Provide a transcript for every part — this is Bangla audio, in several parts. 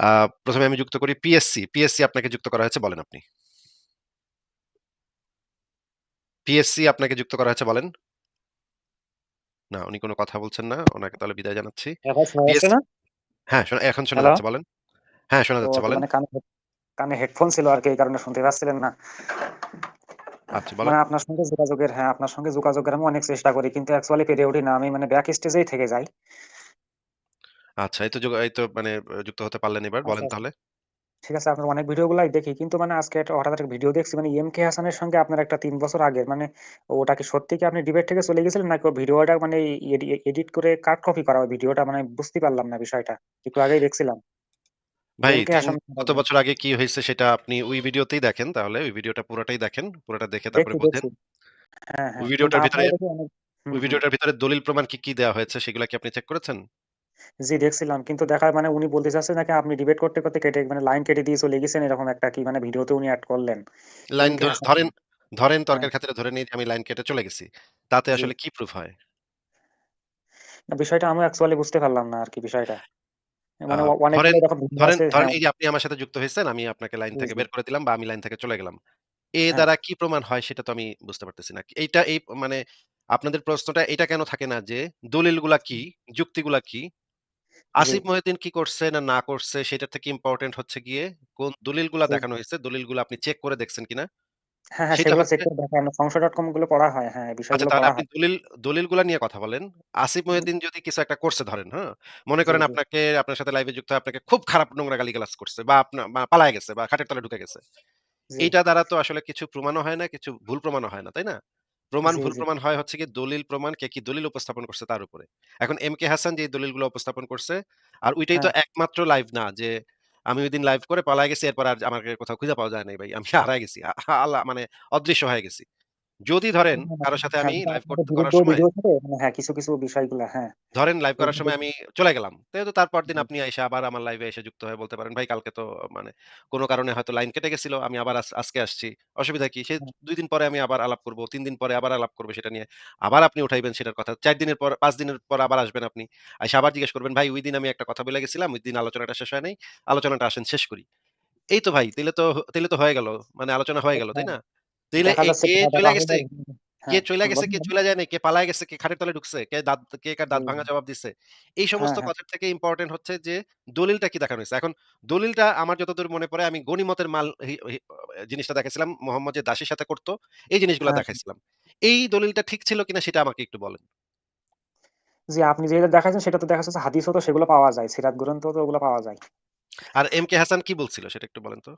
আ ১ম এ আমি যুক্ত করি পিএসসি। পিএসসি আপনাকে যুক্ত করা হয়েছে বলেন আপনি। পিএসসি আপনাকে যুক্ত করা হয়েছে বলেন। না, উনি কোন কথা বলছেন না। উনাকে তাহলে বিদায় জানাচ্ছি। হ্যাঁ, শোনা এখন শোনা যাচ্ছে বলেন। হ্যাঁ, শোনা যাচ্ছে বলেন। মানে কানে হেডফোন ছিল আর কি এই কারণে শুনতে পাচ্ছিলেন না। আচ্ছা বলেন। মানে আপনার সঙ্গে যোগাযোগের হ্যাঁ, আপনার সঙ্গে যোগাযোগের আমি অনেক চেষ্টা করি। কিন্তু অ্যাকচুয়ালি পেরে উঠি না। আমি মানে ব্যাক স্টেজেই থেকে যাই। আচ্ছা, এই তো যোগা এই তো মানে যুক্ত হতে পারলেন এবার। আচ্ছা, বলেন আচ্ছা। তাহলে। ঠিক আছে আপনার অনেক ভিডিওগুলাই দেখি। কিন্তু মানে আজকে একটা হঠাৎ একটা ভিডিও দেখছি মানে এমকে হাসানের সঙ্গে আপনার একটা ৩ বছর আগের মানে ওটা কি সত্যি কি আপনি ডিবেট থেকে চলে গেছিলেন নাকি ও ভিডিওটা মানে এডি এডিট করে কাট কপি করা ওই ভিডিওটা মানে বুঝতে পারলাম না বিষয়টা। একটু আগেই দেখছিলাম। ভাই এমকে ৩ হাসান কত বছর আগে কি হয়েছে সেটা আপনি ওই ভিডিওতেই দেখেন তাহলে। ওই ভিডিওটা পুরাটাই দেখেন। পুরাটা দেখে তারপরে দেখছি, বোঝেন। দেখছি। হ্যাঁ, ওই হ্যাঁ। কিন্তু ভিডিওটার ভিতরে আপনারও দেখি অনেক হুম, ওই হুম। ভিডিওটার ভিতরে দলিল প্রমাণ কি, কি দেয়া হয়েছে সেগুলা কি আপনি চেক করেছেন? জি, দেখছিলাম। কিন্তু দেখায় মানে উনি বলতে চাচ্ছে নাকি আপনি ডিবেট করতে, করতে কেটে মানে লাইন কেটে দিয়ে চলে গেছেন এরকম একটা কি মানে ভিডিওতে উনি এড করলেন। লাইন ধ ধরেন, ধরেন হ্যাঁ। তর্কের খাতিরে ধরে নিই যে আমি লাইন কেটে চলে গেছি। তাতে জি। আসলে কি প্রুফ হয়? না বিষয়টা আমিও অ্যাকচুয়ালি বুঝতে পারলাম না আরকি বিষয়টা। মানে অ অনেকগুলো ধরেন, এরকম ভিডিও ধরেন, আছে ধরেন হ্যাঁ। এই যে আপনি আমার সাথে যুক্ত হইছেন, আমি আপনাকে লাইন জি, থেকে জি। বের করে দিলাম বা আমি লাইন থেকে চলে গেলাম। এ হ্যাঁ। দ্বারা কি প্রমাণ হয় সেটা তো আমি বুঝতে পারতেছি না। এইটা এই মানে আপনাদের প্রশ্নটা এটা কেন থাকে না যে দলিলগুলা কি, যুক্তিগুলা কি? আসিফ মহিউদ্দিন কি করছে না, না করছে সেটার থেকে ইম্পোর্টেন্ট হচ্ছে গিয়ে কোন দলিলগুলা দেখানো হইছে, দলিলগুলা আপনি চেক করে দেখছেন কিনা? হ্যাঁ, হ্যাঁ সেগুলো চেক করে দেখা হয়। সংশয়.com গুলো পড়া হয়। হ্যাঁ, এই আচ্ছা বিষয়গুলো তাহলে পড়া আপনি দলিল দলিলগুলা নিয়ে কথা বলেন। আসিফ মহিউদ্দিন যদি কিছু একটা করছে ধরেন, হ্যাঁ? মনে করেন আপনাকে আপনার সাথে লাইভে যুক্ত আপনাকে খুব খারাপ নোংরা গালিগালাজ করছে বা আপনা বা পালায় গেছে বা খাটের তলায় ঢুকে গেছে। এইটা দ্বারা তো আসলে কিছু প্রমাণও হয় না, কিছু ভুল প্রমাণও হয় না, তাই না? প্রমাণ জি, ভুল জি। প্রমাণ হয় হচ্ছে কি দলিল প্রমাণ কে কি দলিল উপস্থাপন করছে তার উপরে। এখন এম কে হাসান যে দলিলগুলো উপস্থাপন করছে আর ওইটাই তো হ্যাঁ। একমাত্র লাইভ না যে আমি ঐদিন লাইভ করে পালায় গেছি এরপর আর আমাকে কোথাও খুঁজে পাওয়া যায় নাই ভাই। আমি হারায় গেছি। আ আল্লাহ মানে অদৃশ্য হয়ে গেছি। যদি ধরেন কারও সাথে হ্যাঁ, আমি লাইভ করতে করার সময় মানে হ্যাঁ, কিছু, কিছু বিষয়গুলা হ্যাঁ। ধরেন লাইভ করার সময় আমি চলে গেলাম। যেহেতু তার পরদিন জি। আপনি আইসা আবার আমার লাইভে এসে যুক্ত হয়ে বলতে পারেন, "ভাই কালকে তো মানে কোন কারণে হয়তো লাইন কেটে গেছিল। আমি আবার আজকে আসছি। অসুবিধা কি?" সে হ্যাঁ, ২ দিন পরে আমি আবার আলাপ করব। ৩ দিন পরে আবার আলাপ করব সেটা নিয়ে। আবার আপনি উঠাইবেন সেটার কথা। চার দিনের পর পাঁচ দিনের পর আবার আসবেন আপনি। আইসা আবার জিজ্ঞেস করবেন, "ভাই ওই দিন আমি একটা কথা বলে গেছিলাম। ঐদিন আলোচনাটা শেষ হয় নাই। আলোচনাটা আসেন শেষ করি।" এই তো ভাই তাহলে তো তাহলে তো হয়ে গেল। মানে আলোচনা হয়ে গেল, তাই হ্যাঁ। না? তাইলে কে হয় গেছে কে হ্যাঁ, চইলা গেছে, কে যায় কে পালায় গেছে, কে খাটের তলে ঢুকছে, কে দাঁত কে কার দাঁত ভাঙা জবাব দিছে। এই হ্যাঁ, সমস্ত হ্যাঁ। কথার থেকে ইম্পোর্টেন্ট হচ্ছে যে দলিলটা কি দেখানো হইছে। এখন দলিলটা আমার যতদূর মনে পড়ে আমি গনিমতের মাল জিনিসটা দেখাইছিলাম। মোহাম্মদ যে দাসীর সাথে করত, এই জিনিসগুলা। দেখাইছিলাম। এই দলিলটা ঠিক ছিল কিনা সেটা আমাকে একটু বলেন। জি, আপনি যেটা দেখাইছেন সেটা তো দেখা যাচ্ছে হাদিসও তো সেগুলো পাওয়া যায়। সিরাত গ্রন্থেও তো ওগুলো পাওয়া যায়। আর এম কে হাসান কি বলছিল সেটা একটু বলেন তো?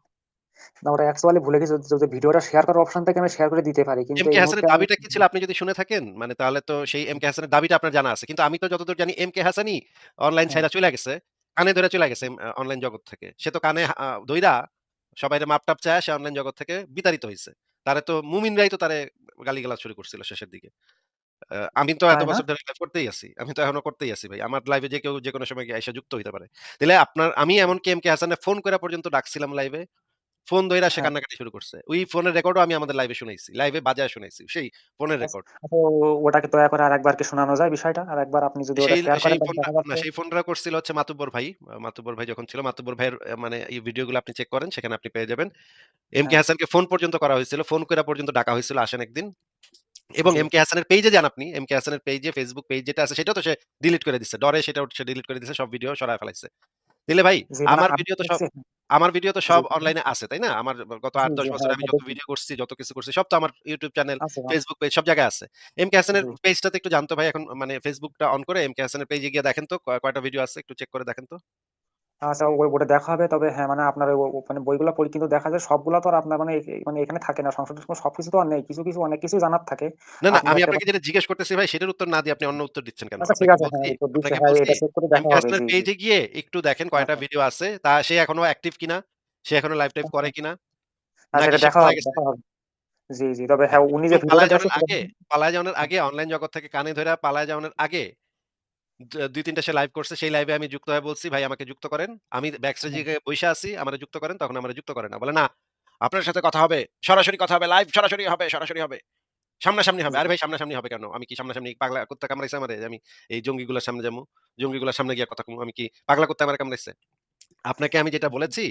না ওটা অ্যাকচুয়ালি ভুলে গেছি যদি ভিডিওটা শেয়ার করার অপশন থাকে আমি শেয়ার করে দিতে পারি। কিন্তু এম কে হাসানের দাবিটা কি ছিল আপনি যদি শুনে থাকেন, মানে তাহলে তো সেই এম কে হাসানের দাবিটা আপনার জানা আছে। কিন্তু আমি তো যতদূর জানি এম কে হাসানই অনলাইন ছাইড়া চইলা গেছে। কানে ধইরা চইলা গেছে অনলাইন জগৎ থেকে। সে তো কানে আ ধইরা সবাইরে মাপ-টাপ চায়া সে অনলাইন জগৎ থেকে বিতাড়িত হইছে। তারে তো মুমিনরাই তো তারে গালিগালাজ শুরু করছিল শেষের দিকে। আমি তো এত বছর ধরে লাইভ করতেই আছি। আমি তো এখনও করতেই আছি ভাই। আমার লাইভে যে কেউ যেকোনো সময় এসে যুক্ত হইতে পারে। তাইলে আপনার আমি এমনকি এম কে হাসানের ফোন কইরা পর্যন্ত ডাকছিলাম লাইভে। ফোন ধইরা সে হ্যাঁ। কান্নাকাটি শুরু করছে। ওই ফোনের রেকর্ডও আমি আমাদের লাইভে শুনাইছি। লাইভে বাজায়া শুনাইছি। সেই ফোনের আচ্ছা, রেকর্ড। আচ্ছা ওটাকে দয়া করে আরেকবার কি শোনানো যায় বিষয়টা? আরেকবার আপনি যদি ওটা শেয়ার করেন না সেই ফোনটা করছিল হচ্ছে মাতুব্বর ভাই। মাতুব্বর ভাই যখন ছিল মাতুব্বর ভাইয়ের মানে এই ভিডিওগুলো আপনি চেক করেন সেখানে আপনি পেয়ে যাবেন। এম কে হাসানকে ফোন পর্যন্ত করা হয়েছিল। ফোন করা পর্যন্ত ডাকা হয়েছিল আসেন একদিন। এবং এম কে হাসানের পেইজে যান আপনি। এম কে হাসানের পেইজে ফেসবুক পেজ যেটা আছে সেটাও তো সে ডিলিট করে দিছে। ডরে সেটা সে ডিলিট করে দিছে। সব ভিডিও সরায় ফেলাইছে। তাইলে ভাই মানে আমার ভিডিও তো সব আমার ভিডিও তো সব অনলাইনে আছে, তাই না? আমার গত জি, ৮-১০ জি, হ্যাঁ, বছরে আমি যত ভিডিও করছি, যত কিছু করছি সব তো আমার ইউটিউব চ্যানেল, আছে। পেজ সব জায়গায় আছে। এম কে হাসানের। পেজটাতে একটু জানতো ভাই এখন মানে ফেসবুকটা অন করে এম কে হাসানের পেজে গিয়ে দেখেন তো কয়টা ভিডিও আছে একটু চেক করে দেখেন তো। আচ্ছা ও ওটা দেখা হবে। তবে হ্যাঁ, মানে আপনার মানে বইগুলা পড়ি কিন্তু দেখা যায় সবগুলা তো আর আপনার মানে মানে এখানে থাকে না। সংসদের সবকিছু তো আর নেই। কিছু, কিছু অনেক কিছুই জানার থাকে। না, না আমি আপনাকে যেটা জিজ্ঞেস করতেছি ভাই সেটার উত্তর না দিয়ে আপনি অন্য উত্তর দিচ্ছেন কেন? আচ্ছা ঠিক আছে। হ্যাঁ, হ্যাঁ, এটা চেক করে দেখা হবে। হাসানের জি, জি। পেজে গিয়ে একটু দেখেন কয়টা। ভিডিও আছে। তা সে এখনও অ্যাক্টিভ কিনা? সে এখনও লাইভ হ্যাঁ, করে হ্যাঁ। কিনা? আচ্ছা এটা দেখা হবে, দেখা হবে। জি, জি। তবে হ্যাঁ, উনি যে পালায় যাওয়ার আগে পালায় যাওয়ার আগে অনলাইন জগৎ থেকে কানে ধরে পালায় যাওয়ার আগে দ ২-৩ সে লাইভ করছে। সেই লাইভে আমি যুক্ত হয়ে বলছি, "ভাই আমাকে যুক্ত করেন।" আমি ব্যাক স্টেজে হ্যাঁ। গিয়ে বইসা আছি, "আমারে যুক্ত করেন।" তখন আমারে যুক্ত করে না। বলে, "না, আপনার সাথে কথা হবে। সরাসরি কথা হবে। লাইভ সরাসরি হবে, সরাসরি হবে। সামনাসামনি হবে।" আরে ভাই সামনাসামনি হবে কেন? আমি কি সামনাসামনি পাগলা কুত্তা কামড়াইছে আমারে আমি এই জঙ্গিগুলার সামনে যামু? জঙ্গিগুলার সামনে গিয়ে কথা। আমি কি পাগলা কুত্তা আমারে কামড়াইছে? আপনাকে আমি যেটা বলেছি,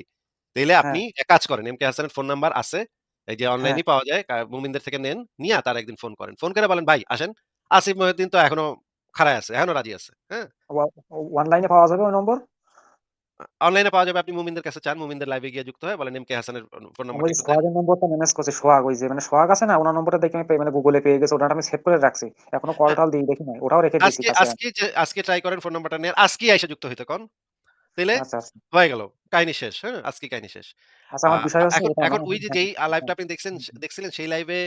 তাইলে হ্যাঁ। আপনি এক কাজ করেন। এম কে হাসানের ফোন নাম্বার আছে। এই যে হ্যাঁ। অনলাইনেই পাওয়া যায়। মুমিনদের থেকে নেন। নিয়া তার একদিন ফোন করেন। ফোন করে বলেন, "ভাই আসেন।" আসিফ মহিউদ্দিন তো এখনও খাড়ায় আছে। এখনও রাজি আছে। হ্যাঁ? অনলাইনে পাওয়া যাবে ওই নম্বর? অনলাইনে পাওয়া যাবে। আপনি মুমিনদের কাছে চান। মুমিনদের লাইভে গিয়ে যুক্ত হয়ে বলেন, "এম কে হাসানের ফোন নাম্বারটা ওই একটু দেন।" সোহাগের নম্বরটা ম্যানেজ করছি। সোহাগ ওই যে মানে সোহাগ আছে না? উনার নম্বরটা দেখে আমি মানে গুগলে পেয়ে গেছি। ওটা আমি সেভ করে রাখছি। এখনও হ্যাঁ। কল-টল দেই দেখি। ওটাও রেখে দিয়েছি আজকে আজকে আজকে ট্রাই করেন ফোন নাম্বারটা নেয়ার। আজকেই আইসা যুক্ত হইতে কন। আচ্ছা, আচ্ছা। হয়ে গেল। কাহিনী শেষ। হ্যাঁ? আজকেই কাহিনী শেষ। আচ্ছা আমার বিষয় হচ্ছে এখন ওই যে হ্যাঁ, যেই আ হ্যাঁ, লাইভটা আপনি দেখছেন। দেখছিলেন সেই লাইভে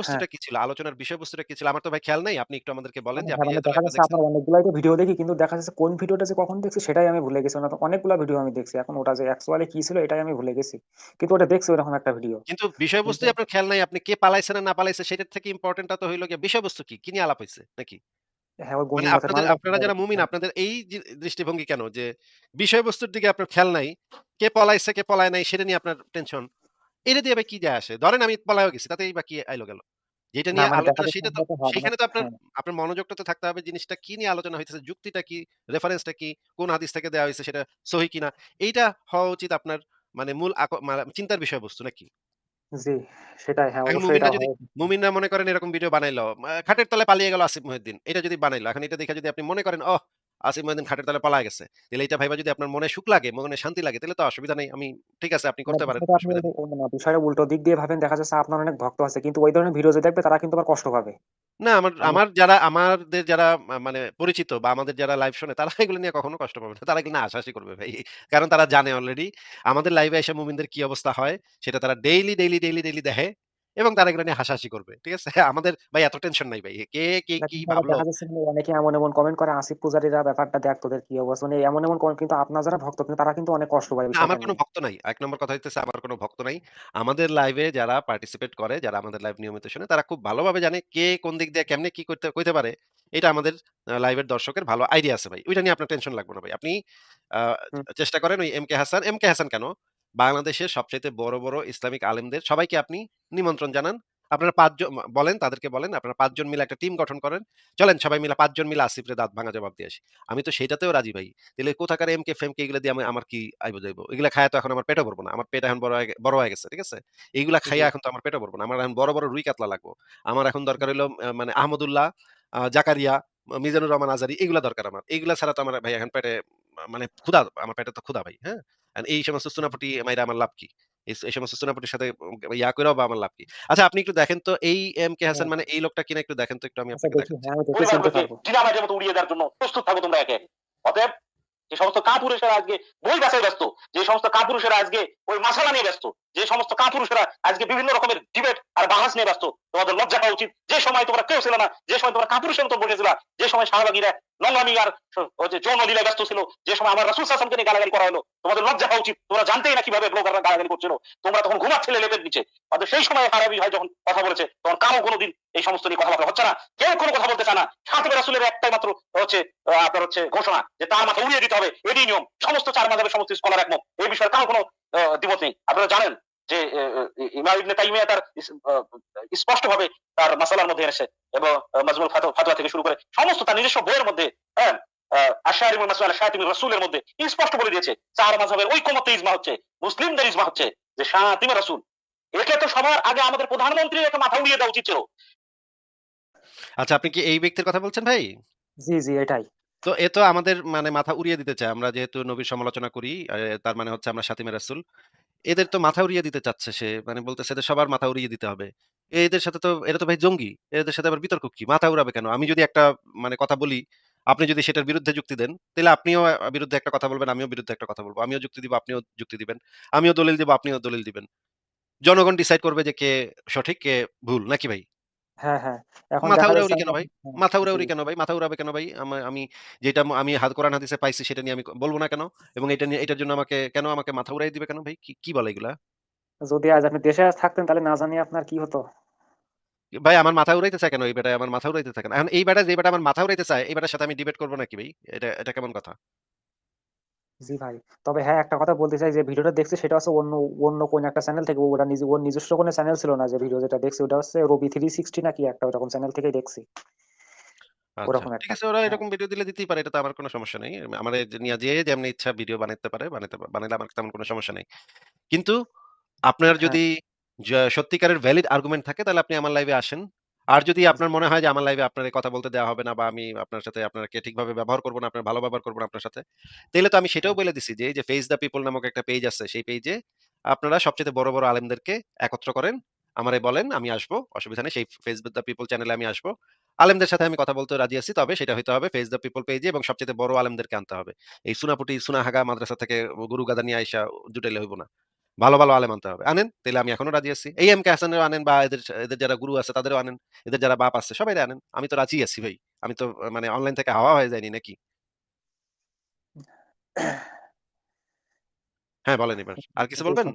হ্যাঁ। বিষয়বস্তুটা কি ছিল? আলোচনার বিষয়বস্তুটা কি ছিল? আমার তো ভাই খেয়াল নাই। আপনি একটু আমাদেরকে বলেন মানে যে হ্যাঁ, আপনি মানে যেহেতু দেখা যাচ্ছে দেখছেন। আপনার অনেকগুলাই তো ভিডিও দেখি কিন্তু দেখা যাচ্ছে কোন ভিডিওটা যে কখন দেখছি সেটাই আমি ভুলে গেছি। না তো অনেকগুলা ভিডিও আমি দেখছি। এখন ওটা যে অ্যাকচুয়ালি কি ছিল এটাই আমি ভুলে গেছি। কিন্তু ওটা দেখছি ওরকম একটা ভিডিও। কিন্তু কিন্তু বিষয়বস্তুই আপনার খেয়াল নাই। আপনি কে পালাইছে না, না পালাইছে সেটার থেকে ইম্পোর্টেন্টটা তো হইল গিয়ে বিষয়বস্তু কি? কি নিয়ে আলাপ হইছে নাকি? হ্যাঁ, ওই মানে আপনাদের মালটা আপনারা যারা মুমিন আপনাদের এই যে দৃষ্টিভঙ্গি কেন? যে বিষয়বস্তুর দিকে আপনার খেয়াল নাই। কে পলাইছে, কে পলায় নাই সেটা নিয়ে আপনার টেনশন। এটা দিয়ে কি যায় আসে? ধরেন আমি পলায়ও গেছি। তাতেই বা কি আইলো গেল? যেটা নিয়ে মানে আলোচনা সেটা তো সেখানে তো আপনার হ্যাঁ, আপনার মনোযোগটা তো থাকতে হবে জিনিসটা কি নিয়ে আলোচনা হইতেছে, যুক্তিটা কি, রেফারেন্সটা কি, কোন হাদিস থেকে দেওয়া হইছে সেটা সহি কিনা। এইটা হওয়া উচিত আপনার মানে মূল চিন্তার বিষয়বস্তু নাকি? জি, সেটাই হ্যাঁ, মুমিনরা যদি মুমিনরা মনে করেন এরকম ভিডিও বানাইলো, খাটের তলায় পালিয়ে গেল আসিফ মহিউদ্দিন। এটা যদি বানাইলো, এখন এটা দেখে যদি আপনি মনে করেন, ওহ! আসিফ মহিউদ্দিন খাটের তলায় পালায় গেছে। তাইলে এটা ভাইবা যদি আপনার মনে সুখ লাগে, মনে শান্তি লাগে, তাইলে তো অসুবিধা নেই। আমি ঠিক আছে আপনি করতে পারেন, বিষয়টা আপনি অসুবিধা ওই যে নেই। ও না বিষয়টা উল্টো দিক দিয়ে ভাবেন দেখা যাচ্ছে আপনার অনেক ভক্ত আছে। কিন্তু ওই ধরনের ভিডিও যে দেখবে তারা কিন্তু আবার কষ্ট পাবে। না আমার আমার যারা আমাদের যারা মানে পরিচিত বা আমাদের যারা লাইভ শোনে তারা এগুলো নিয়ে কখনো কষ্ট পাবে না। তারা নিয়ে হাসাহাসি করবে ভাই। কারণ তারা জানে অলরেডি আমাদের লাইভে এসে মুমিনদের কি অবস্থা হয় সেটা তারা ডেইলি, ডেইলি, ডেইলি, ডেইলি দেখে এবং তারা এগুলো নিয়ে হাসাহাসি করবে। ঠিক আছে? আমাদের ভাই এত টেনশন নাই ভাই। কে, কে কি ভাবলো অনেকে এমন, এমন কমেন্ট করে আসিফ পূজারীরা ব্যাপারটা দেখ তোদের কি অবস্থা। মানে এমন, এমন কমেন্ট কিন্তু আপনার যারা ভক্ত কিন্তু তারা কিন্তু অনেক কষ্ট পায় আমার কোন। ভক্ত নাই। ১ নম্বর কথা হইতেছে আমার কোন ভক্ত নাই। আমাদের লাইভে যারা পার্টিসিপেট করে, যারা আমাদের লাইভ নিয়মিত শুনে তারা খুব ভালোভাবে জানে কে কোন দিক দিয়ে কেমনে কি করতে কইতে পারে। এটা আমাদের লাইভের দর্শকের ভালো আইডিয়া আছে ভাই। ওইটা নিয়ে আপনার টেনশন লাগবে না ভাই। আপনি চেষ্টা করেন ওই M K Hasan, M K Hasan কেন? বাংলাদেশের সবচাইতে বড়, বড় ইসলামিক আলেমদের সবাইকে আপনি নিমন্ত্রণ জানান। আপনারা ৫ জন বলেন তাদেরকে বলেন আপনারা ৫ জন মিলে একটা টিম গঠন করেন। চলেন সবাই মিলে ৫ জন মিলে আসিফরে দাঁত ভাঙা জবাব দিয়ে আসি। আমি তো সেইটাতেও রাজি ভাই। তাইলে কোথাকার এমকে ফেমকে এগুলা দিয়ে আমি আমার কি আইব যাইব? এগুলা খাইয়া তো এখন আমার পেটও ভরব না। আমার পেট এখন বড় হয়ে বড় হয়ে গেছে। ঠিক আছে? এগুলা জি। খাইয়া এখন তো আমার পেটও ভরব না। আমার এখন বড়, বড় রুই কাতলা লাগবো। আমার এখন দরকার হইল আ মানে আহমদুল্লাহ, জাকারিয়া, মিজানুর রহমান আজারি এগুলা দরকার আমার। এগুলা ছাড়া তো আমার ভাই এখন পেটে মানে ক্ষুধা আমার পেটে তো ক্ষুধা ভাই। হ্যাঁ? এই সমস্ত চুনাপুটি মাইরা আমার লাভ কি? এই সমস্ত চুনাপুটির সাথে ইয়া কইরাও বা আমার লাভ কি? আচ্ছা আপনি একটু দেখেন তো এই এম কে হাসান হ্যাঁ, মানে এই লোকটা কিনা একটু দেখেন তো একটু আমি আচ্ছা আপনাকে। হ্যাঁ, মতো উড়িয়ে দেওয়ার জন্য প্রস্তুত থাকো তোমরা একে। অতএব যে সমস্ত কাপুরুষেরা আজকে বই বাছাই ব্যস্ত, যে সমস্ত কাপুরুষেরা আজকে ওই মাসালা নিয়ে ব্যস্ত, যে সমস্ত কাপুরুষেরা আজকে বিভিন্ন রকমের ডিবেট আর বাহাস নিয়ে ব্যস্ত, তোমাদের লজ্জা হওয়া উচিত। যে সময় তোমরা কেউ ছিল না, যে সময় তোমরা কাপুরুষের মতো বসেছিলা, যে সময় শাহবাগীরা নোংরামি আর হচ্ছে যৌন লীলায় ব্যস্ত ছিল, যে সময় আমার রাসূল সাল্লাল্লাহু নিয়ে গালাগালি করা হলো, তোমাদের লজ্জা হওয়া উচিত। তোমরা জানতেই না কীভাবে ব্লগাররা গালাগালি করছিল। তোমরা তখন ঘুমাচ্ছিলে লেপের নিচে। অতএব সেই সময় আরবি ভাই যখন কথা বলেছে, তখন কারও কোনোদিন এই সমস্ত নিয়ে কথাবার্তা হচ্ছে না। কেউ কোনো কথা বলতে চায় না। খাতিবে রাসূলের একটাই মাত্র হচ্ছে আপনার হচ্ছে ঘোষণা যে তার মাথা উড়িয়ে দিতে হবে এটাই নিয়ম সমস্ত চার মাযহাবের সমস্ত স্কলার একমত এই বিষয়ে কারও কোনো দ্বিমত নেই আপনারা জানেন যে ইমাম ইবনে তাইমিয়া তার আহ, স্পষ্টভাবে তার মাসালার মধ্যে এনেছে এবং মাজমুল ফাতোয়া থেকে শুরু করে সমস্ত তার নিজস্ব বইয়ের মধ্যে হ্যাঁ মধ্যে স্পষ্ট বলে দিয়েছে চার মাযহাবের ঐকমত্যে ইজমা হচ্ছে মুসলিমদের ইজমা হচ্ছে যে শাতিমুর রাসূল একে তো সবার আগে আমাদের প্রধানমন্ত্রী একটা মাথা উড়িয়ে দেওয়া উচিত ছিল আচ্ছা আপনি কি এই ব্যক্তির কথা বলছেন ভাই? জি, জি এটাই। তো এ তো আমাদের মানে মাথা উড়িয়ে দিতে চায়। আমরা যেহেতু নবীর সমালোচনা করি, তার মানে হচ্ছে আমরা শাতিমে রাসূল। এদের তো মাথা উড়িয়ে দিতে চাচ্ছে সে। মানে বলতেছে এদের সবার মাথা উড়িয়ে দিতে হবে। এদের সাথে তো এরা তো ভাই জঙ্গি। এদের সাথে আবার বিতর্ক কি? মাথা উড়াবে কেন? আমি যদি একটা মানে কথা বলি, আপনি যদি সেটার বিরুদ্ধে যুক্তি দেন, তাহলে আপনিও বিরুদ্ধে একটা কথা বলবেন, আমিও বিরুদ্ধে একটা কথা বলব আমিও যুক্তি দিব, আপনিও যুক্তি দিবেন। আমিও দলিল দিব, আপনিও দলিল দিবেন। জনগণ ডিসাইড করবে যে কে সঠিক, কে ভুল। নাকি ভাই? হ্যাঁ, হ্যাঁ। এখন মাথা দেখা যাচ্ছে কেন আমরা ভাই? হ্যাঁ, মাথা জি। উড়াউড়ি কেন ভাই? মাথা উড়াবে কেন ভাই? আমা আমি যেটা আমি হাদ কোরআন হাদিসে পাইছি সেটা নিয়ে আমি ক বলব না কেন? এবং এটা নিয়ে এটার জন্য আমাকে কেন আমাকে মাথা উড়াই দিবে কেন ভাই? কি, কি বলে এগুলা? যদি আজ আপনি দেশে আজ থাকতেন তাহলে না জানি আপনার কি হতো? ভাই আমার মাথা উড়াইতে চায় কেন এই বেটায়? আমার মাথা উড়াইতে কেন? এখন এই বেটা যে বেটা আমার মাথা উড়াইতে চায়, এই বেটার সাথে আমি ডিবেট করব নাকি ভাই? এটা এটা কেমন কথা? জি ভাই। তবে হ্যাঁ, একটা কথা বলতে চাই যে ভিডিওটা দেখছি সেটা হচ্ছে অন্য অন্য কোন একটা চ্যানেল থেকে ওটা নিজে ওর নিজস্ব কোনো চ্যানেল ছিল না যে ভিডিও যেটা দেখছি ওটা হচ্ছে রবি 360 না কি একটা ওরকম চ্যানেল থেকেই দেখছি। আচ্ছা। ওরকম ঠিক একটা। আছে ওরা হ্যাঁ। এরকম ভিডিও দিলে দিতেই পারে। এটাতে আমার কোনো সমস্যা নেই। আমার নিয়া যে যেমনি ইচ্ছা ভিডিও বানাইতে পারে, বানাইতে বানাইলে আমার তেমন কোনো সমস্যা নেই। কিন্তু আপনার হ্যাঁ। যদি য সত্যিকারের ভ্যালিড আর্গুমেন্ট থাকে তাহলে আপনি আমার লাইভে আসেন। আর যদি আপনার মনে হয় যে আমার লাইভে আপনার কথা বলতে দেওয়া হবে না বা আমি আপনার সাথে আপনাকে ঠিকভাবে ব্যবহার করব না, আপনার ভালো ব্যবহার করব না আপনার সাথে। তাইলে তো আমি সেটাও। বলে দিছি যে এই যে ফেস দ্য পিপল নামক একটা পেজ আছে। সেই পেজে আপনারা সবচাইতে বড়, বড় আলেমদেরকে একত্র করেন। আমারে বলেন আমি আসব। অসুবিধা নেই। সেই ফেস দ্য পিপল চ্যানেলে আমি আসব। আলেমদের সাথে আমি কথা বলতে রাজি আছি। তবে সেটা হইতে হবে ফেস দ্য পিপল পেজে এবং সবচেয়ে বড় আলেমদেরকে আনতে হবে। এই সুনাপুটি, সুনাহাগা মাদ্রাসা থেকে গুরু গাদা নিয়ে আইসা জুটাইলে হইব না। ভালো, ভালো আলেম আনতে হবে। আনেন, তাহলে আমি এখনও রাজি আছি। এই এম কে হাসানেরও আনেন বা এদের এদের যারা গুরু আছে তাদেরও আনেন। এদের যারা বাপ আছে সবাই আনেন। আমি তো রাজি আছি ভাই। আমি তো মানে অনলাইন থেকে হাওয়া হয়ে যায়নি নাকি? হ্যাঁ, বলেন এবার। আর কিছু বলবেন?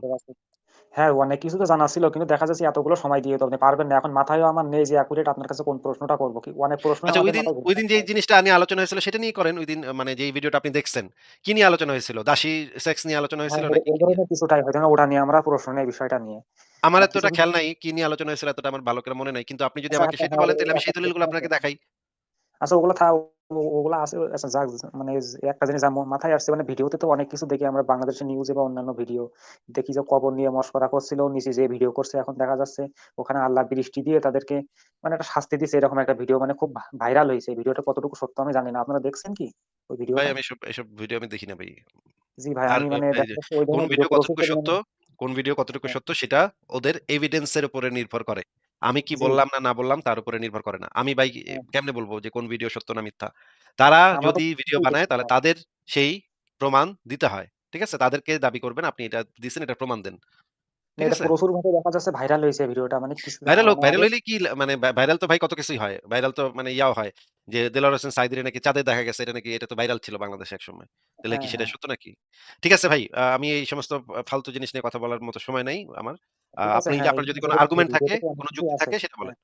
হ্যাঁ, অনেক কিছু তো জানা ছিল। কিন্তু দেখা যাচ্ছে এতগুলো সময় দিয়ে তো আপনি পারবেন না। এখন মাথায়ও আমার নেই যে একুরেট আপনার কাছে কোন প্রশ্নটা করব। কি অনেক প্রশ্নই আচ্ছা আমাদের ঐদিন, মাথায় ঘুরপাক যেই খায়। জিনিসটা নিয়ে আলোচনা হয়েছিল সেটা নিয়ে করেন। ঐদিন মানে যেই ভিডিওটা আপনি দেখছেন। কি নিয়ে আলোচনা হয়েছিল? দাসী সেক্স নিয়ে আলোচনা হ্যাঁ, হয়েছিল নাকি ওই কি নিয়ে? ধরনের কিছুটাই হয়তো না ওটা নিয়ে আমরা প্রশ্ন নেই বিষয়টা নিয়ে। আমার আর এতটা খেয়াল নাই। কি নিয়ে আলোচনা হয়েছিল এতটা আমার ভালো করে মনে নাই। কিন্তু আপনি যদি আচ্ছা, আমাকে আচ্ছা, সেটা বলেন তাহলে আমি সেই দলিলগুলো আপনাকে দেখাই। আচ্ছা ওগুলো থা ওগুলা আছে আচ্ছা যাক মানে একটা জিনিস মাথায় আসছে মানে ভিডিওতে তো অনেক কিছু দেখি আমরা বাংলাদেশের নিউজে বা অন্যান্য ভিডিও দেখি যে কবর নিয়ে মশকরা করছিল, নিচে যেয়ে ভিডিও করছে। এখন দেখা যাচ্ছে ওখানে আল্লাহ বৃষ্টি দিয়ে তাদেরকে মানে একটা শাস্তি দিচ্ছে এরকম একটা ভিডিও মানে খুব ভাইরাল হয়েছে এই ভিডিওটা কতটুকু সত্য আমি জানি না। আপনারা দেখছেন কি ওই ভিডিও ভাই আমি এসব এসব ভিডিও আমি দেখি না ভাই। জি ভাই, আমি মানে যে কোন ভিডিও কতটুকু সত্য, কোন ভিডিও কতটুকু হ্যাঁ, সত্য সেটা ওদের এভিডেন্স এর উপরে নির্ভর করে। আমি কি বললাম না, না বললাম তার উপরে নির্ভর করে না। আমি ভাই হ্যাঁ, কেমনে বলব যে কোন ভিডিও সত্য না মিথ্যা? তারা যদি ভিডিও বানায় তাহলে তাদের সেই প্রমাণ দিতে হয়। ঠিক আছে? তাদেরকে দাবি করবেন আপনি এটা দিচ্ছেন এটা প্রমাণ দেন। ঠিক আছে? প্রচুরভাবে দেখা যাচ্ছে ভাইরাল হইছে ভিডিওটা মানে কিছু ভাইরাল হোক, মানে ভাইরাল হইলে কি মানে ভাইরাল তো ভাই কত কিছুই হয়। ভাইরাল তো মানে ইয়াও হয়। যে দেলোয়ার হোসেন নাকি চাঁদে দেখা গেছে এটা নাকি এটা তো ভাইরাল ছিল বাংলাদেশে একসময়। তাহলে কি হ্যাঁ, সেটা হ্যাঁ। সত্য নাকি? ঠিক আছে ভাই। আমি এই সমস্ত ফালতু জিনিস নিয়ে কথা বলার মতো সময় নাই আমার। আপনি হ্যাঁ, আপনার যদি কোন আর্গুমেন্ট থাকে, কোন যুক্তি থাকে সেটা বলেন।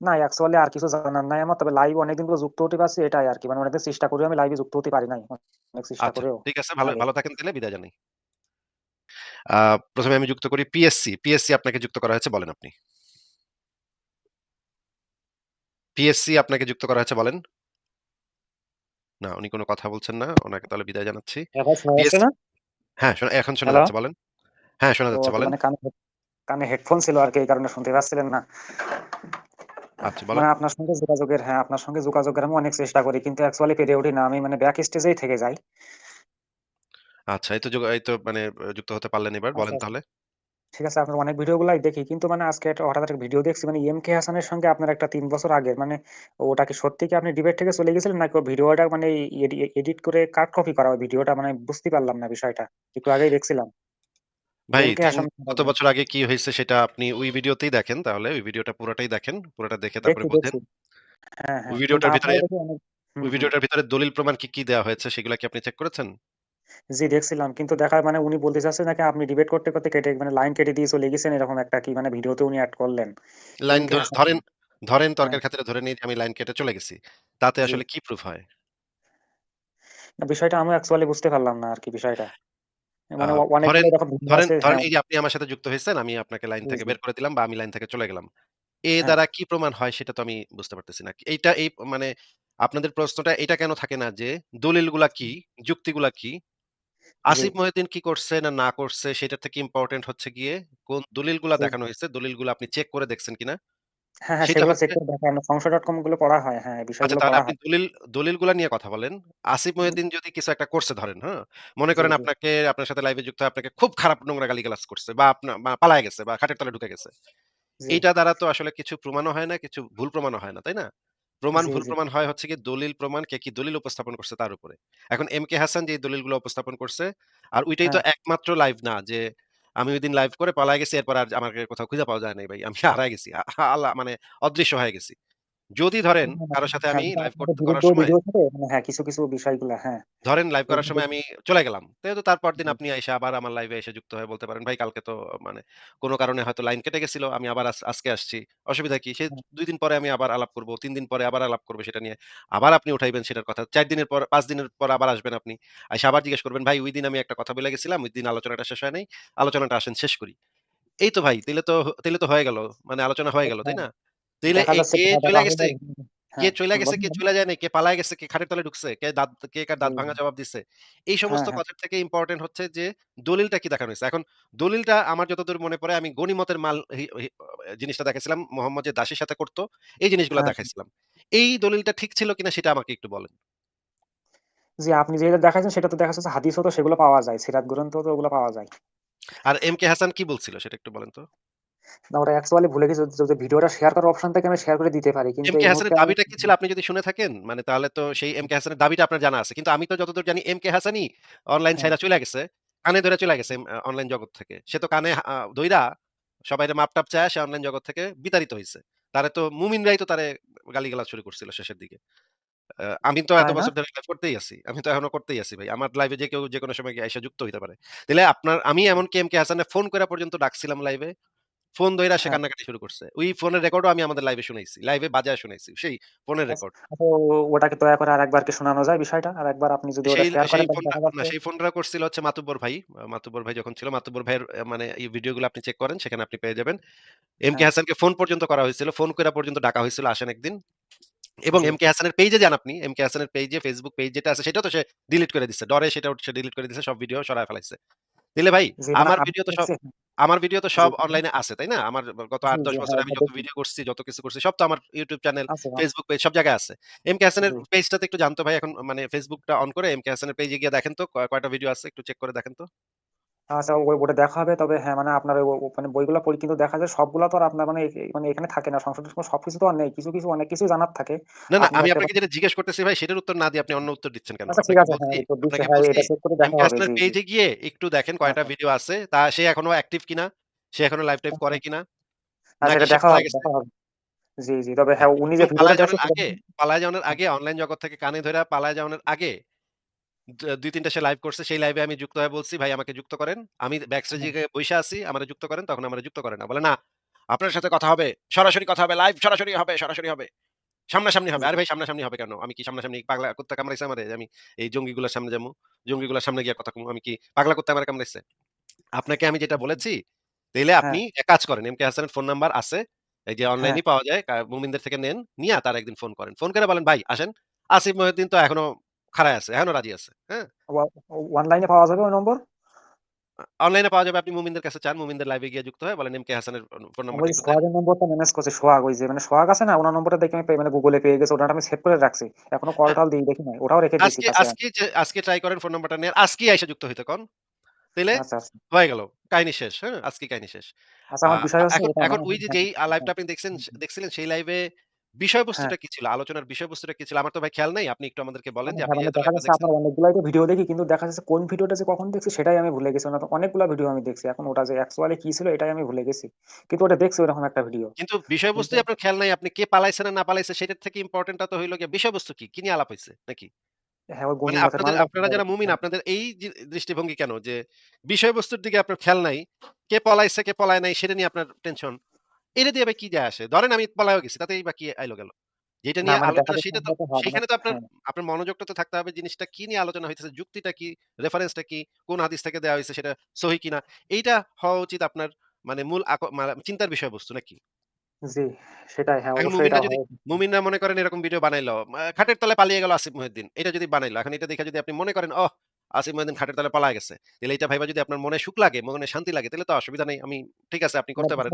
না অ্যাকচুয়ালি আর কিছু জানার নাই আমার। তবে লাইভে অনেকদিন ধরে যুক্ত হতে পারছি এটাই আরকি। মানে অনেকদিন চেষ্টা করেও আমি লাইভে যুক্ত হতে পারি নাই। অনেক চেষ্টা আচ্ছা, করেও ঠিক আছে। ভালো ভালো থাকেন তাহলে বিদায় জানাই। আ ১ম এ আমি যুক্ত করি পিএসসি। পিএসসি আপনাকে যুক্ত করা হয়েছে বলেন আপনি। পিএসসি আপনাকে যুক্ত করা হয়েছে বলেন। না, উনি কোন কথা বলছেন না। উনাকে তাহলে বিদায় জানাচ্ছি। হ্যাঁ, শোনা এখন শোনা যাচ্ছে বলেন। হ্যাঁ, শোনা যাচ্ছে বলেন। মানে কানে হেডফোন ছিল আর কি এই কারণে শুনতে পাচ্ছিলেন না। আচ্ছা বলেন। মানে আপনার সঙ্গে যোগাযোগের হ্যাঁ, আপনার সঙ্গে যোগাযোগের আমি অনেক চেষ্টা করি। কিন্তু অ্যাকচুয়ালি পেরে উঠি না। আমি মানে ব্যাক স্টেজেই থেকে যাই। আচ্ছা, এই তো যোগা এই তো মানে যুক্ত হতে পারলেন এবার। আচ্ছা, বলেন আচ্ছা। তাহলে। ঠিক আছে আপনার অনেক ভিডিওগুলাই দেখি। কিন্তু মানে আজকে একটা হঠাৎ একটা ভিডিও দেখছি মানে এম কে হাসানের সঙ্গে আপনার একটা ৩ বছর আগের মানে ওটা কি সত্যি কি আপনি ডিবেট থেকে চলে গেছিলেন নাকি ভিডিওটা মানে এডি এডিট করে কাট কপি করা ওই ভিডিওটা মানে বুঝতে পারলাম না বিষয়টা। একটু আগেই দেখছিলাম। ভাই এম কে ৩ হাসান কত বছর আগে কি হইছে সেটা আপনি ওই ভিডিওতেই দেখেন তাহলে। ওই ভিডিওটা পুরাটাই দেখেন। পুরাটা দেখে তারপরে দেখছি, বুঝেন। দেখছি। হ্যাঁ, ওই হ্যাঁ। কিন্তু ভিডিওটার ভিতরে দেখি অনেক হুম, ওই হুম। ভিডিওটার ভিতরে দলিল প্রমাণ কি, কি দেওয়া হয়েছে সেগুলা কি আপনি চেক করেছেন? জি দেখছিলাম। কিন্তু দেখা মানে উনি বলতে চাচ্ছে নাকি আপনি ডিবেট করতে, করতে কেটে মানে লাইন কেটে দিয়ে চলে গেছেন এরকম একটা কি মানে ভিডিওতে উনি এড করলেন। লাইন ধরে হাসান ধরেন ধরেন হ্যাঁ, তর্কের খাতিরে ধরে নিই যে আমি লাইন কেটে চলে গেছি। তাতে জি। আসলে কি প্রুফ হয়? না বিষয়টা আমিও অ্যাকচুয়ালি বুঝতে পারলাম না আরকি বিষয়টা। আ মানে ধরেন এরকম ভিডিও ধরেন আছে ধরেন হ্যাঁ, এই যে আপনি আমার সাথে যুক্ত হয়েছেন, আমি আপনাকে লাইন জি, থেকে জি। বের করে দিলাম বা আমি লাইন থেকে চলে গেলাম। এ হ্যাঁ, দ্বারা কি প্রমাণ হয় সেটা তো আমি বুঝতে পারতেছি না। এইটা এই মানে আপনাদের প্রশ্নটা এটা কেন থাকে না যে দলিলগুলা কি, যুক্তিগুলা কি? জি, আসিফ মহিউদ্দিন কি করছে না, না করছে সেটার থেকে ইম্পোর্টেন্ট হচ্ছে গিয়ে কোন দলিলগুলা জি। দেখানো হয়েছে, দলিলগুলা আপনি চেক করে দেখছেন কিনা? হ্যাঁ, হ্যাঁ সেটা সেগুলো চেক হচ্ছে করে দেখা আমরা সংশয়.com গুলো পড়া হয়। হ্যাঁ, এই আচ্ছা বিষয়গুলো তাহলে পড়া আপনি হয়। দলিল দলিলগুলা নিয়ে কথা বলেন। আসিফ হুম, মহিউদ্দিন যদি কিছু একটা করছে ধরেন, হ্যাঁ? মনে জি, করেন জি, আপনাকে আপনার সাথে লাইভে যুক্ত হয়ে আপনাকে খুব খারাপ নোংরা গালিগালাজ করছে বা আপনা বা পালায় গেছে বা খাটের তলায় ঢুকে গেছে। জি, এইটা দ্বারা তো আসলে কিছু প্রমাণও হয় না, কিছু ভুল প্রমাণও হয় না, তাই না? প্রমাণ জি, ভুল জি। প্রমাণ হয় হচ্ছে কি দলিল প্রমাণ কে কি দলিল উপস্থাপন করছে তার উপরে। এখন এম কে হাসান যে দলিলগুলো উপস্থাপন করছে আর ওইটাই তো হ্যাঁ, একমাত্র লাইভ না যে আমি ঐদিন লাইভ করে পালায় গেছি এরপর আর আমাকে কোথাও খুঁজে পাওয়া যায় নাই ভাই। আমি হারাই গেছি। আ আল্লাহ মানে অদৃশ্য হয়ে গেছি। যদি ধরেন না, না, সাথে হ্যাঁ, আমি লাইভ করতে করার সময় মানে হ্যাঁ, কিছু, কিছু বিষয়গুলা হ্যাঁ, ধরেন লাইভ করার সময় আমি চলে গেলাম। যেহেতু তার পরদিন জি, আপনি আইসা আবার আমার লাইভে এসে যুক্ত হয়ে বলতে পারেন, "ভাই কালকে তো মানে কোন কারণে হয়তো লাইন কেটে গেছিল। আমি আবার আজকে আসছি। অসুবিধা কি?" সে হ্যাঁ, ২ দিন পরে আমি আবার আলাপ করব। ৩ দিন পরে আবার আলাপ করব সেটা নিয়ে। আবার আপনি উঠাইবেন সেটার কথা। চার দিনের পর পাঁচ দিনের পর আবার আসবেন আপনি। আইসা আবার জিজ্ঞেস করবেন, "ভাই ঐদিন আমি একটা কথা বলে গেছিলাম। ঐদিন আলোচনাটা শেষ হয় নাই। আলোচনাটা আসেন শেষ করি।" এই তো ভাই তাহলে তো তাহলে তো হয়ে গেল। মানে আলোচনা হয়ে গেল, তাই হ্যাঁ, না? তাইলে কে গেছে হ্যাঁ, চইলা গেছে, কে বলেন। চইলা কে পালায় গেছে, কে খাটের তলে ঢুকছে, কে দাঁত কে কার দাঁত ভাঙা জবাব দিছে। এই হ্যাঁ, সমস্ত হ্যাঁ। কথার থেকে ইম্পোর্টেন্ট হচ্ছে যে দলিলটা কি দেখানো হইছে। এখন দলিলটা আমার যতদূর মনে পড়ে আমি গনিমতের মাল জিনিসটা দেখাইছিলাম মোহাম্মদ যে দাসীর সাথে করত, এই জিনিসগুলা। দেখাইছিলাম। এই দলিলটা ঠিক ছিল কিনা সেটা আমাকে একটু বলেন। জি, আপনি যেটা দেখাচ্ছেন সেটা তো দেখা যাচ্ছে হাদিসও তো সেগুলো পাওয়া যায়। সিরাত গ্রন্থ তো ওগুলো পাওয়া যায়। আর এম কে হাসান কি বলছিল সেটা একটু বলেন তো? না ওটা অ্যাকচুয়ালি ভুলে গেছি যদি ভিডিওটা শেয়ার করার অপশন থাকে আমি শেয়ার করে দিতে পারি। কিন্তু এম কে এই হাসানের মুহূর্তে আমি দাবিটা কি ছিল আপনি যদি শুনে থাকেন, মানে তাহলে তো সেই এম কে হাসানের দাবিটা আপনার জানা আছে। কিন্তু আমি তো যতদূর জানি এম কে হাসানই অনলাইন হ্যাঁ। ছাইড়া চইলা গেছে। কানে ধইরা চইলা গেছে অনলাইন জগৎ থেকে। সে তো কানে আ ধইরা সবাইরে মাপ-টাপ চায়া সে অনলাইন জগৎ থেকে বিতাড়িত হইছে। তারে তো মুমিনরাই তো তারে গালিগালাজ শুরু করছিল শেষের দিকে। আমি তো এত তাই না? বছর ধরে লাইভ করতেই আছি। আমি তো এখনও করতেই আছি ভাই। আমার লাইভে যে কেউ যেকোনো সময় আইসা যুক্ত হইতে পারে। তাইলে আপনার আমি এমন এমনকি এম কে হাসানের ফোন কইরা পর্যন্ত ডাকছিলাম লাইভে। ফোন ধইরা সে হ্যাঁ। কান্নাকাটি শুরু করছে। ওই ফোনের রেকর্ডও আমি আমাদের লাইভে শুনাইছি। লাইভে বাজায়া শুনাইছি। সেই ফোনের আচ্ছা, রেকর্ড। আচ্ছা ওটাকে দয়া করে আরেকবার কি শোনানো যায় বিষয়টা? আরেকবার আপনি যদি ওটা শেয়ার করেন সেই ফোনটা করছিল হচ্ছে মাতুব্বর ভাই। মাতুব্বর ভাই যখন ছিল মাতুব্বর ভাইয়ের মানে এই ভিডিওগুলো আপনি চেক করেন সেখানে আপনি পেয়ে যাবেন। M K. হাসানকে ফোন পর্যন্ত করা হয়েছিল। ফোন কইরা পর্যন্ত ডাকা হয়েছিল আসেন একদিন। এবং এম কে হাসানের পেইজে যান আপনি। এম কে হাসানের পেইজে Facebook পেইজ যেটা আছে সেটাও তো সে ডিলিট করে দিচ্ছে ডরে সেটা সে ডিলিট করে দিচ্ছে সব ভিডিও সরায় ফেলাইছে। দিলে ভাই মানে আমার ভিডিও তো সব আমার ভিডিও তো সব অনলাইনে আছে, তাই না? আমার গত জি, ৮-১০ জি, বছরে হ্যাঁ, আমি যত ভিডিও করছি, যত কিছু করছি সব তো আমার ইউটিউব চ্যানেল, আছে। পেজ সব জায়গায় আছে। এম কে হাসানের। পেজটাতে একটু জানতো ভাই এখন মানে ফেসবুকটা অন করে এম কে হাসানের পেজে গিয়ে দেখেন তো কয়টা ভিডিও আছে একটু চেক করে দেখেন তো। আচ্ছা ওটা দেখা হবে। তবে হ্যাঁ, মানে আপনার মানে বইগুলো পড়ি কিন্তু দেখা যায় সবগুলা তো আর আপনার মানে এ মানে এখানে থাকে না। সংশোধন সবকিছু তো আর নেই। কিছু, কিছু অনেক কিছু জানার থাকে। না, না আপনি আমি আপনাকে যেটা জিজ্ঞেস করতেছি ভাই সেটার উত্তর না দিয়ে আপনি অন্য উত্তর দিচ্ছেন কেন? আচ্ছা ঠিক আপনাকে আছে। হ্যাঁ, বলছি দিচ্ছি। আপনাকে হ্যাঁ, বলছি এটা চেক করে দেখা হবে। জি, জি। পেজে গিয়ে একটু দেখেন কয়টা আচ্ছা। ভিডিও আছে। তা সে এখনও অ্যাক্টিভ কিনা? সে এখনও লাইভ আচ্ছা। করে কিনা? আচ্ছা নাকি এটা সে দেখা পালায় হবে, গেছে? দেখা হবে। জি, জি। তবে হ্যাঁ, উনি যে এবং ভিডিওটা পালায় যাওয়ার সেটা আগে পালায় যাওয়ার। আগে অনলাইন জগৎ থেকে কানে ধরে পালায় যাওয়ার আগে দ ২-৩ সে লাইভ করছে। সেই লাইভে আমি যুক্ত হয়ে বলছি, "ভাই আমাকে যুক্ত করেন। আমি ব্যাকস্টেজে হ্যাঁ। বইসা আছি, আমারে যুক্ত করেন।" তখন আমারে যুক্ত করে না। বলে, "না, আপনার সাথে কথা হবে। সরাসরি কথা হবে। লাইভ সরাসরি হবে, সরাসরি হবে। সামনাসামনি হবে।" আরে ভাই সামনাসামনি হবে কেন? আমি কি সামনাসামনি পাগলা কুত্তা কামড়াইছে আমারে? আমি এই জঙ্গিগুলার সামনে যামু? জঙ্গিগুলার সামনে গিয়া কথা কমু। আমি কি পাগলা কুত্তা আমারে কামড়াইছে? আপনাকে আমি যেটা বলেছি, তাইলে হ্যাঁ। আপনি এক কাজ করেন। এম কে হাসানের ফোন নাম্বার আছে। এই যে হ্যাঁ। অনলাইনেই পাওয়া যায়। মুমিনদের থেকে নেন। নিয়ে তার একদিন ফোন করেন। ফোন করে বলেন, "ভাই আসেন। আসিফ মহিউদ্দিন তো এখনও খাড়ায় আছে। এখনও রাজি আছে।" হ্যাঁ? অনলাইনে পাওয়া যাবে ওই নম্বর? অনলাইনে পাওয়া যাবে। আপনি মুমিনদের কাছে চান। মুমিনদের লাইভে গিয়ে যুক্ত হয়ে বলেন, "এম কে হাসানের ফোন নাম্বারটা ওই সোহাগের নম্বরটা ম্যানেজ করছি। সোহাগ ওই যে মানে সোহাগ আছে না? উনার নম্বরটা দেখে আমি পে মানে গুগলে পেয়ে গেছি। ওটাতে আমি সেভ করে রাখছি। এখনও হ্যাঁ। কল-টল দেই দেখি নাই। ওটাও রেখে দিয়েছি আজকে আজকে ট্রাই করেন ফোন নাম্বারটা নিয়ে আজকে আইসা যুক্ত হইতে কন। তাইলে আচ্ছা, আচ্ছা। হয়ে গেল। কাহিনী শেষ। হ্যাঁ? আজকে কাহিনী শেষ। আচ্ছা আমার বিষয় হচ্ছে এখন মানে ওই যে যেই লাইভটা আপনি দেখছেন। দেখছিলেন সেই লাইভে হ্যাঁ। বিষয়বস্তুটা কি ছিল? আলোচনার বিষয়বস্তুটা কি ছিল? আমার তো ভাই খেয়াল নাই। আপনি একটু আমাদেরকে বলেন মানে যে হ্যাঁ, আপনি মানে যেহেতু দেখা যাচ্ছে দেখছেন। আপনার অনেকগুলাই তো ভিডিও দেখি কিন্তু দেখা যাচ্ছে কোন ভিডিওটা যে কখন দেখছি সেটাই আমি ভুলে গেছি। মানে অনেকগুলা ভিডিও আমি দেখছি। এখন ওটা যে অ্যাকচুয়ালি কি ছিল এটাই আমি ভুলে গেছি। কিন্তু ওটা দেখছি ওরকম একটা ভিডিও। কিন্তু কিন্তু বিষয়বস্তুই আপনার খেয়াল নাই। আপনি কে পালাইছে না, না পালাইছে সেটার থেকে ইম্পোর্টেন্টটা তো হইল গিয়ে বিষয়বস্তু কি? কি নিয়ে আলাপ হইছে? নাকি? হ্যাঁ, ওই মানে আপনাদের আপনারা যারা মুমিন হ্যাঁ। আপনাদের এই যে দৃষ্টিভঙ্গি কেন? যে বিষয়বস্তুর দিকে আপনার খেয়াল নাই। কে পলাইছে, কে পলায় নাই সেটা নিয়ে আপনার টেনশন। এটা দিয়ে ভাই কি যায় আসে? ধরেন আমি পলায়ও গেছি। তাতেই বা কি আইলো গেল? যেটা নিয়ে মানে আলোচনা সেটা তো মানে সেইখানে তো আপনার হ্যাঁ। আপনার মনোযোগটা তো থাকতে হবে জিনিসটা কি নিয়ে আলোচনা হইতেছে, যুক্তিটা কি, রেফারেন্সটা কি, কোন হাদিস থেকে দেয়া হইছে সেটা সহিহ কিনা। এইটা হওয়া উচিত আপনার মানে মূল আক মা চিন্তার বিষয়বস্তু নাকি? জি, সেটাই হ্যাঁ, মুমিনরা যদি মুমিনরা মনে করেন এরকম ভিডিও বানাইলো। খাটের তলায় পালিয়ে গেল আসিফ মহিউদ্দিন। এটা যদি বানাইলো। এখন এটা দেখে যদি আপনি মনে করেন, ওহ! আসিফ মহিউদ্দিন খাটের তলায় পালায় গেছে। তাইলে এটা ভাইবা যদি আপনার মনে সুখ লাগে, মনে শান্তি লাগে তাইলে তো অসুবিধা নাই। আমি ঠিক আছে আপনি করতে পারেন।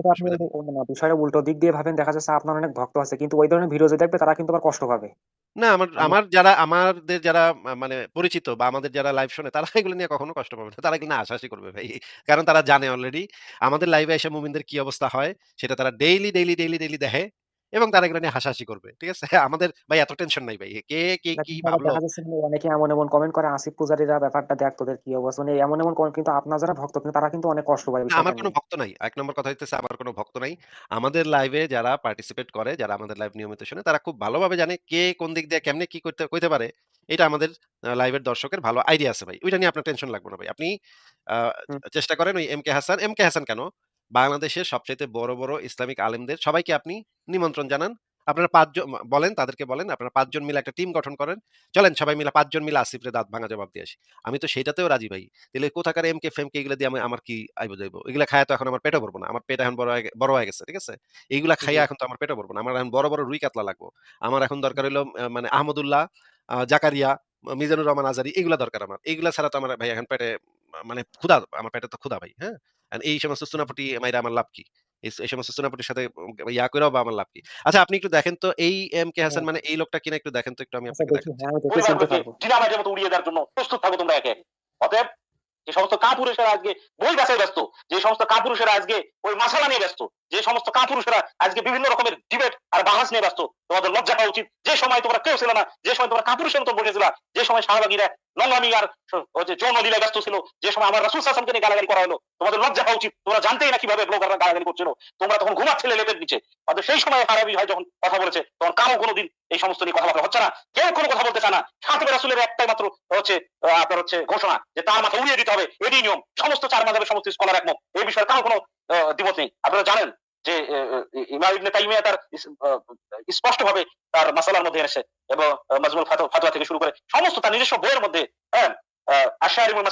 বিষয়টা উল্টো দিক দিয়ে ভাবেন দেখা যাচ্ছে আপনার অনেক ভক্ত আছে। কিন্তু ওই ধরনের ভিডিও যে দেখবে তারা কিন্তু আবার কষ্ট পাবে। না আমার আমার যারা আমাদের যারা মানে পরিচিত বা আমাদের যারা লাইভ শোনে তারা এগুলো নিয়ে কখনো কষ্ট পাবে না। তারা এগুলো হাসাহাসি করবে ভাই। কারণ তারা জানে অলরেডি আমাদের লাইভে এসে মুমিনদের কি অবস্থা হয় সেটা তারা ডেইলি, ডেইলি, ডেইলি, ডেইলি দেখে এবং তারা এগুলো নিয়ে হাসাহাসি করবে। ঠিক আছে? আমাদের ভাই এত টেনশন নাই ভাই। কে কে কি ভাবলো? অনেকে এমন, এমন কমেন্ট করে আসিফ পূজারীরা ব্যাপারটা দেখ তোদের কি অবস্থা। মানে এমন, এমন কমেন্ট কিন্তু আপনার যারা ভক্ত কিন্তু তারা কিন্তু অনেক কষ্ট পায় আমার কোন। ভক্ত নাই। ১ নম্বর কথা হইতেছে আমার কোন ভক্ত নাই। আমাদের লাইভে যারা পার্টিসিপেট করে, যারা আমাদের লাইভ নিয়মিত শুনে তারা খুব ভালোভাবে জানে কে কোন দিক দিয়ে কেমনে কি করতে কইতে পারে। এটা আমাদের লাইভের দর্শকের ভালো আইডিয়া আছে ভাই। ওইটা নিয়ে আপনার টেনশন লাগবে না ভাই। আপনি চেষ্টা করেন ওই M K Hasan, M K Hasan কেন? বাংলাদেশের সবচাইতে বড়, বড় ইসলামিক আলেমদের সবাইকে আপনি নিমন্ত্রণ জানান। আপনারা ৫ জন ম বলেন তাদেরকে বলেন আপনারা ৫ জন মিলে একটা টিম গঠন করেন। চলেন সবাই মিলে ৫ জন মিলে আসিফরে দাঁত ভাঙা জবাব দিয়ে আসি। আমি তো সেইটাতেও রাজি ভাই। তাইলে কোথাকার এমকে-ফেমকে এগুলা দিয়ে আমি আমার কি আইব-যাইব? এগুলা খাইয়া তো এখন আমার পেটও ভরব না। আমার পেট এখন বড় হয়ে বড় হয়ে গেছে। ঠিক আছে? এইগুলা খাইয়া এখন তো আমার পেটে ভরব না। আমার এখন বড়, বড় রুই কাতলা লাগবো। আমার এখন দরকার হইল আ মানে আহমদুল্লাহ, জাকারিয়া, মিজানুর রহমান আজারি এগুলা দরকার আমার। এগুলা ছাড়া তো আমার ভাই এখন পেটে মানে ক্ষুধা আমার পেটে তো ক্ষুধা ভাই। হ্যাঁ? এই সমস্ত চুনাপুটি মাইরা আমার লাভ কি? এই সমস্ত চুনাপুটির সাথে ইয়া কইরাও বা আমার লাভ কি? আচ্ছা আপনি একটু দেখেন তো এই এম.কে. হাসান হ্যাঁ। মানে এই লোকটা কিনা একটু দেখেন তো একটু আমি আচ্ছা আপনাকে দেখি, হ্যাঁ। ডিনামাইটের মতো উড়িয়ে দেওয়ার জন্য প্রস্তুত থাকো তোমরা একে। অতএব যে সমস্ত কাপুরুষেরা আজকে বই বাছাই ব্যস্ত, যে সমস্ত কাপুরুষেরা আজকে ওই মাসালা নিয়ে ব্যস্ত, যে সমস্ত কাপুরুষেরা আজকে বিভিন্ন রকমের ডিবেট আর বাহাস নিয়ে ব্যস্ত, তোমাদের লজ্জা পাওয়া উচিত। যে সময় তোমরা কেউ ছিল না, যে সময় তোমরা কাপুরুষের মতো বসেছিলা, যে সময় শাহবাগীরা নোংরামি আর যে যৌন লীলায় ব্যস্ত ছিল, যে সময় আমার রাসূল ওয়াসাল্লামকে নিয়ে গালাগালি করা হলো, তোমাদের লজ্জা পাওয়া উচিত। তোমরা জানতেই না কীভাবে ব্লগাররা গালাগালি করছিল। তোমরা তখন ঘুমাচ্ছিলে লেপের নিচে। অতএব সেই সময় হারাবি ভাই যখন কথা বলেছে, তখন কারও কোনোদিন এই সমস্ত নিয়ে কথাবার্তা হচ্ছে না। কেউ কোনো কথা বলতে চায় না। খাতিবে রাসূলের একটাই মাত্র হচ্ছে আপনার হচ্ছে ঘোষণা যে তার মাথা উড়িয়ে দিতে হবে। এটি নিয়ম। সমস্ত চার মাযহাবের সমস্ত স্কলার একমত। এই বিষয়ে কারও কোনো আ দ্বিমত নেই। আপনারা জানেন যে ইমাম ইবনে তাইমিয়া তার ইস আ স্পষ্টভাবে তার মাসালার মধ্যে এনেছে এবং মাজমুল ফাতোয়া থেকে শুরু করে সমস্ত তার নিজস্ব বইয়ের মধ্যে হ্যাঁ আশারিমুল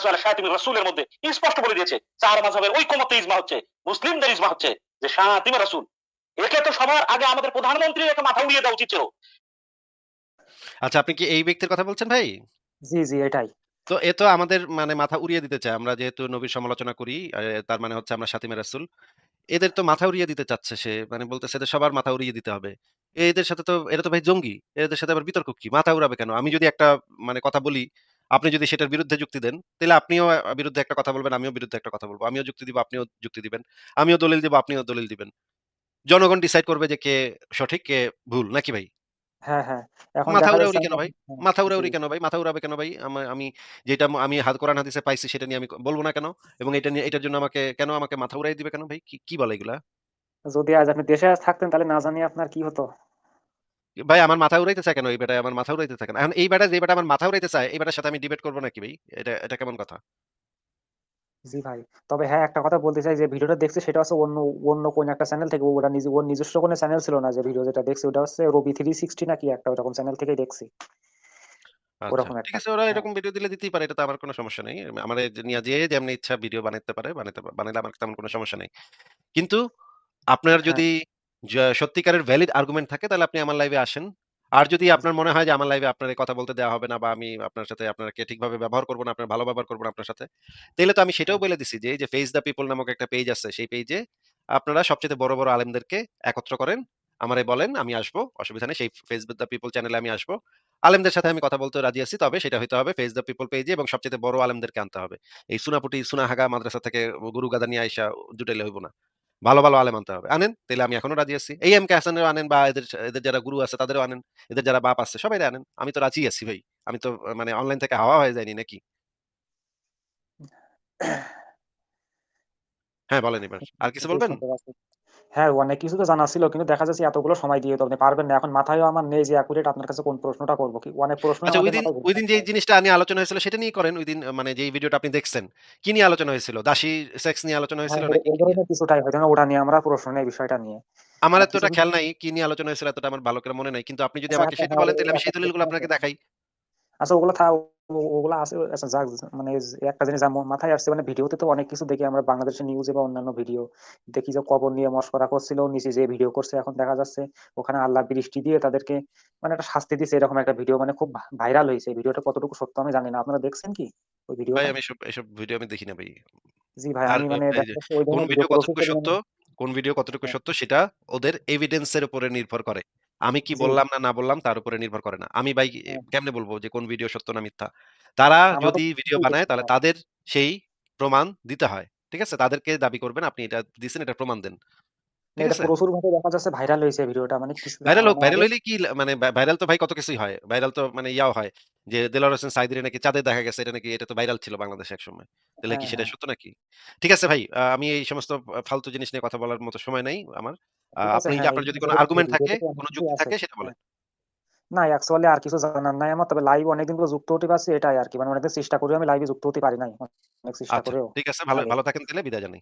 রাসূলের মধ্যে স্পষ্ট বলে দিয়েছে চার মাযহাবের ঐকমত্য ইজমা হচ্ছে মুসলিমদের ইজমা হচ্ছে যে রাসূল একে তো সবার আগে আমাদের প্রধানমন্ত্রীর একটা মাথা উড়িয়ে দেওয়া উচিত ছিল। আচ্ছা আপনি কি এই ব্যক্তির কথা বলছেন ভাই? জি, জি, এটাই। তো এ তো আমাদের মানে মাথা উড়িয়ে দিতে চায়। আমরা যেহেতু নবীর সমালোচনা করি, তার মানে হচ্ছে আমরা শাতিমে রাসূল। এদের তো মাথা উড়িয়ে দিতে চাচ্ছে সে। মানে বলতেছে সবার মাথা উড়িয়ে দিতে হবে। এদের সাথে তো এরা তো ভাই জঙ্গি। এদের সাথে আবার বিতর্ক কি? মাথা উড়াবে কেন? আমি যদি একটা মানে কথা বলি, আপনি যদি সেটার বিরুদ্ধে যুক্তি দেন, তাহলে আপনিও বিরুদ্ধে একটা কথা বলবেন, আমিও বিরুদ্ধে একটা কথা বলব আমিও যুক্তি দিব, আপনিও যুক্তি দিবেন। আমিও দলিল দিব, আপনিও দলিল দিবেন। জনগণ ডিসাইড করবে যে কে সঠিক, কে ভুল। নাকি ভাই? হ্যাঁ, হ্যাঁ। এখন মাথা দেখা উড়াউড়ি যাচ্ছে কেন ভাই? হ্যাঁ, মাথা জি। উড়াউড়ি কেন ভাই? মাথা উড়াবে কেন ভাই? আমা আমি যেটা আমি হাদ কোরআন হাদিসে পাইছি সেটা নিয়ে আমি ক বলব না কেন? এবং এটা নিয়ে এটার জন্য আমাকে কেন আমাকে মাথা উড়াই দিবে কেন ভাই? কি, কি বলে এগুলা? যদি আজ আপনি দেশে আজ থাকতেন তাহলে না জানি আপনার কি হতো? ভাই আমার মাথা উড়াইতে চায় কেন এই বেটায়? আমার মাথা উড়াইতে চায় কেন? এখন এই বেটা যে বেটা আমার মাথা উড়াইতে চায়, এই বেটার সাথে আমি ডিবেট করব নাকি ভাই? এটা, এটা কেমন কথা? জি ভাই। তবে হ্যাঁ, একটা কথা বলতে চাই যে ভিডিওটা দেখছি সেটা হচ্ছে অন্য, অন্য কোন একটা চ্যানেল থেকে ওটা নিজে ওর নিজস্ব কোনো চ্যানেল ছিল না যে ভিডিও যেটা দেখছি ওটা হচ্ছে রবি 360 না কি একটা ওরকম চ্যানেল থেকেই দেখছি। আচ্ছা। ওরকম ঠিক একটা। আছে ওরা হ্যাঁ। এরকম ভিডিও দিলে দিতেই পারে। এটাতে আমার কোনো সমস্যা নেই। আমারে যে নিয়া যে যেমনি ইচ্ছা ভিডিও বানাইতে পারে, বানাইতে পা বানাইলে আমার তেমন কোনো সমস্যা নেই। কিন্তু আপনার হ্যাঁ। যদি য সত্যিকারের ভ্যালিড আর্গুমেন্ট থাকে তাহলে আপনি আমার লাইভে আসেন। আর যদি আপনার মনে হয় যে আমার লাইভে আপনার কথা বলতে দেওয়া হবে না বা আমি আপনার সাথে আপনাকে ঠিকভাবে ব্যবহার করব না, আপনার ভালো ব্যবহার করব না আপনার সাথে। তাইলে তো আমি সেটাও। বলে দিছি যে এই যে ফেস দ্য পিপল নামক একটা পেজ আছে। সেই পেজে আপনারা সবচাইতে বড়, বড় আলেমদেরকে একত্র করেন। আমারে বলেন আমি আসব। অসুবিধা নেই। সেই ফেস দ্য পিপল চ্যানেলে আমি আসব। আলেমদের সাথে আমি কথা বলতে রাজি আছি। তবে সেটা হইতে হবে ফেস দ্য পিপল পেজে এবং সবচাইতে বড় আলেমদেরকে আনতে হবে। এই সুনাপুটি, সুনাহাগা মাদ্রাসা থেকে গুরু গাদা নিয়ে আইসা জুটাইলে হইব না। ভালো, ভালো আলেম আনতে হবে। আনেন, তাহলে আমি এখনও রাজি আছি। এই এম কে হাসানেরও আনেন বা এদের এদের যারা গুরু আছে তাদেরও আনেন। এদের যারা বাপ আছে সবাই আনেন। আমি তো রাজি আছি ভাই। আমি তো মানে অনলাইন থেকে হাওয়া হয়ে যায়নি নাকি? হ্যাঁ, বলেন এবার। আর কিছু বলবেন? হ্যাঁ, অনেক কিছু তো জানা ছিল কিন্তু দেখা যাচ্ছে এতগুলো সময় দিয়ে তো আপনি পারবেন না। এখন মাথায়ও আমার নেই যে একুরেট আপনার কাছে কোন প্রশ্নটা করব কি অনেক আচ্ছা ঐদিন, মাথায় ঘুরপাক ঐদিন যেই খায়। জিনিসটা নিয়ে আলোচনা হয়েছিল সেটা নিয়েই করেন। ঐদিন মানে যেই ভিডিওটা আপনি দেখছেন। কি নিয়ে আলোচনা হয়েছিল? দাসী সেক্স নিয়ে আলোচনা হ্যাঁ, হয়েছিল নাকি ওই কিছুটাই হয়তো না ওটা নিয়ে আমরা প্রশ্ন নেই বিষয়টা নিয়ে। আমার এতটা খেয়াল নাই কি নিয়ে আলোচনা হয়েছিল এতটা আমার ভালো করে মনে নাই। কিন্তু আপনি যদি আচ্ছা, আমাকে আচ্ছা, সেটা হ্যাঁ, বলেন ও তাইলে আমি সেই দলিলগুলো আপনাকে দেখাই। আচ্ছা ওগুলো থা ওগুলা আছে আচ্ছা যাক মানে একটা জিনিস মাথায় আসছে মানে ভিডিওতে তো অনেক কিছু দেখি আমরা বাংলাদেশের নিউজে বা অন্যান্য ভিডিও দেখি যে কবর নিয়ে মশকরা করছিল, নিচে যেয়ে ভিডিও করছে। এখন দেখা যাচ্ছে ওখানে আল্লাহ বৃষ্টি দিয়ে তাদেরকে মানে একটা শাস্তি দিছে এরকম একটা ভিডিও মানে খুব ভাইরাল হয়েছে ভিডিওটা কতটুকু সত্য আমি জানি না। আপনারা দেখছেন কি ওই ভিডিও ভাই আমি এসব, এসব ভিডিও আমি দেখি না ভাই। জি ভাই, আমি মানে যে কোন ভিডিও কতটুকু সত্য, কোন ভিডিও কতটুকু হ্যাঁ, সত্য সেটা ওদের এভিডেন্স এর উপরে নির্ভর করে। আমি কি জি, বললাম না, না বললাম তার উপরে নির্ভর করে না। আমি ভাই হ্যাঁ, কেমনে বলব যে কোন ভিডিও সত্য না মিথ্যা? তারা যদি ভিডিও কিছুই বানায় তাহলে না। তাদের সেই প্রমাণ দিতে হয়। ঠিক আছে? তাদেরকে দাবি করবেন আপনি এটা দিচ্ছেন এটা প্রমাণ দেন। এটা দেখা যাচ্ছে ভাইরাল ভিডিওটা মানে ভাইরাল মানে ভাইরাল হইলে কি মানে ভাইরাল তো ভাই কত কিছুই হয়। ভাইরাল তো মানে ইয়াও হয় যে দেলোয়ার হোসেন সাঈদীরে নাকি চাঁদে দেখা গেছে এটা নাকি এটা তো ভাইরাল ছিল বাংলাদেশে একসময়। তাহলে কি সেটা। সত্য নাকি? ঠিক আছে ভাই, আমি এই সমস্ত ফালতু জিনিস নিয়ে কথা বলার মতো সময় নাই আমার। আপনি হ্যাঁ, আপনার যদি কোন আর্গুমেন্ট থাকে, কোন যুক্তি থাকে সেটা। বলেন। না অ্যাকচুয়ালি আর কিছু জানার নাই আমার। তবে লাইভ অনেকদিন ধরে যুক্ত হতে পারছি এটাই আরকি। মানে অনেকদিন চেষ্টা করেও আমি লাইভে যুক্ত হতে পারি নাই। অনেক চেষ্টা আচ্ছা, করেও। ঠিক আছে ভালো, ভালো থাকেন তাহলে বিদায় জানাই।